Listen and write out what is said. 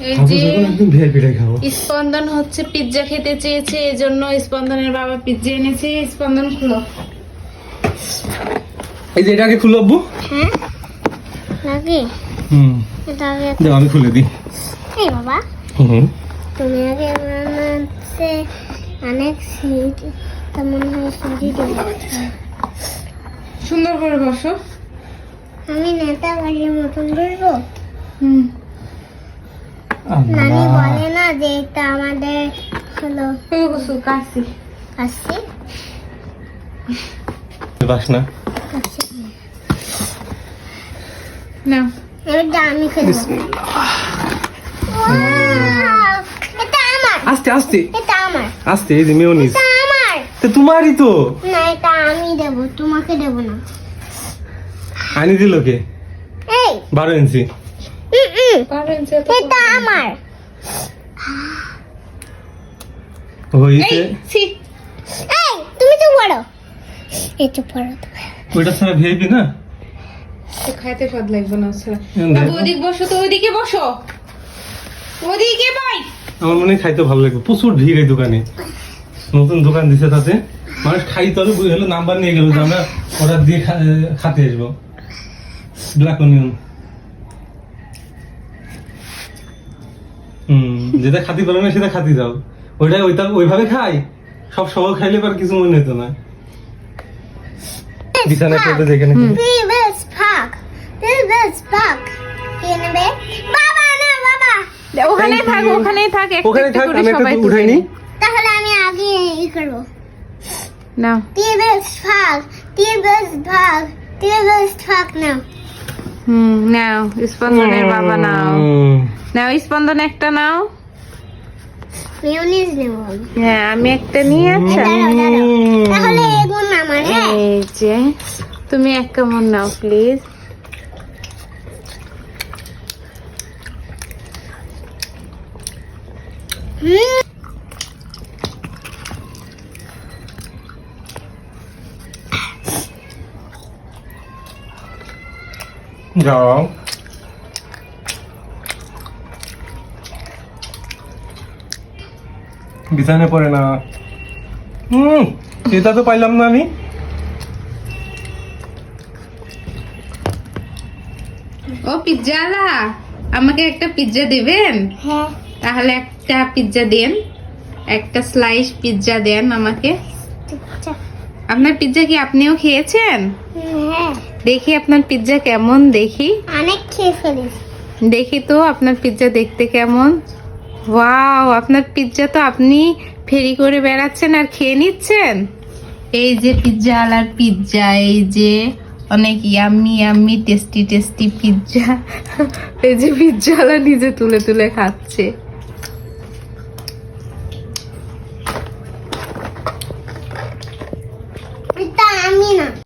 এই যে স্পন্দন হচ্ছে পিৎজা খেতে চেয়েছে এজন্য স্পন্দনের বাবা পিৎজা এনেছে স্পন্দন খুলো। এই যে এটা আগে খুলে আব্বু। হ্যাঁ নাকি? হুম। এটা দাও আমি খুলে দিই। এই বাবা। হুম। তুমি আগে বানাতে অনেক সিট তেমন হয় সুন্দর করে বসো। আমি নেতা বাড়ির মতন করব? হুম। নানি বলে না যে এটা আমাদের হলো কাশি। কাশি? বাস না। না। এবারটা আমি খেলব এটা আমার। আস্তে আস্তে। এটা আমার। আস্তে এই যে মেয়নিজ এটা আমার। তো তোমারই তো। না এটা আমি দেবো তোমাকে দেবো না। আনি দিল কে? এই। বারো ইঞ্চি উম, উম, পারেন যে তো এটা আমার। এই তুমি তো বড় এই তো। বড় ওইটা ভিআইপি না? খাইতে স্বাদ লাগবে না বাবু ওদিক বসো তো ওদিকে বসো। ওদিকে ভাই আমার মনে খাইতে ভালো লাগবে। প্রচুর ভিড় এই দোকানে। নতুন দোকান দিছে তাতে। মানুষ খাই তবে হলো নাম্বার নিয়ে গেল যে আমরা অর্ডার দিয়ে খাতে আসব। ব্ল্যাক অনিয়ন হুম যেটা খাতি পারো না সেটা খাতি দাও। ওইটা ওইটা ওইভাবে খাই সব সময় খাইলে পর কিছু মনে হতো না। বিছানা করতে দেখে নাকি তুই ফাক তুই বেশ ফাক কে বাবা না বাবা। ওখানেই থাক. ওখানেই থাক একটা ওখানে থাক আমি একটা উঠাই নি তাহলে আমি আগে ই করব। না। ভাগ না হুম নাও স্পন্দনের বাবা নাও। নাও স্পন্দন একটা নাও। মেয়নিজ নেব। হ্যাঁ আমি একটা নিয়ে আচ্ছা। তাহলে এগুন আমার হ্যাঁ? এই যে তুমি এক কেমন নাও প্লিজ। হুম, যাও। বিছানে পড়ে না। হুম এটা তো পাইলাম না আমি। ও পিৎজালা আমাকে একটা পিৎজা দেবেন? হ্যাঁ। তাহলে একটা পিৎজা দেন। একটা স্লাইস পিৎজা দেন আমাকে। আপনার পিৎজা কি আপনিও খেয়েছেন? হ্যাঁ। দেখি আপনার পিজ্জা কেমন দেখি। অনেক খেয়ে ফেলেছি। দেখি তো আপনার পিজ্জা দেখতে কেমন। ওয়াও আপনার পিৎজা তো আপনি ফেরি করে বেড়াচ্ছেন আর খেয়ে নিচ্ছেন? এই যে পিৎজা আলার পিৎজা এই যে অনেক yummy yummy tasty tasty pizza এই যে পিৎজা আলা নিজে তুলে তুলে খাচ্ছে।